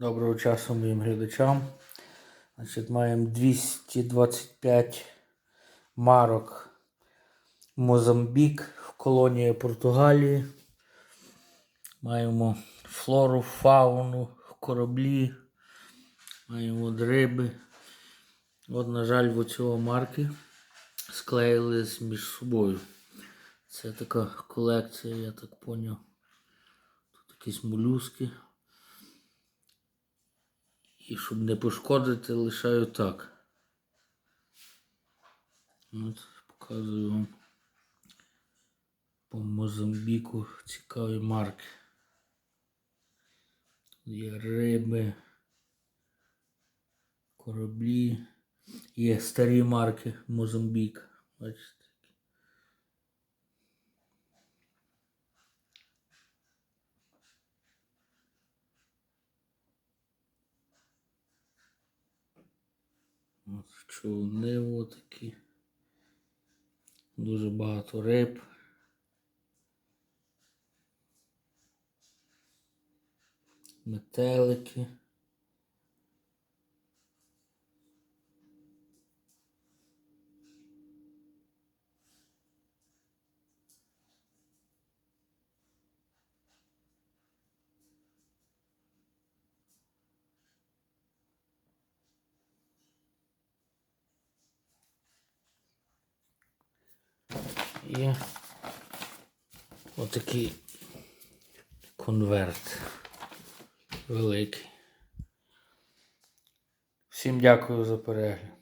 Доброго часу моїм глядачам. Значить, маємо 225 марок Мозамбік в колонії Португалії. Маємо флору, фауну, кораблі, маємо от риби. От, на жаль, в цього марки склеїлись між собою. Це така колекція, я так поняв. Тут якісь молюски. І щоб не пошкодити, лишаю так. От, показую вам по Мозамбіку цікаві марки. Є риби, кораблі, є старі марки Мозамбік. Бачите. Човни такі. Дуже багато риб. Метелики. І отакий конверт великий. Всім дякую за перегляд.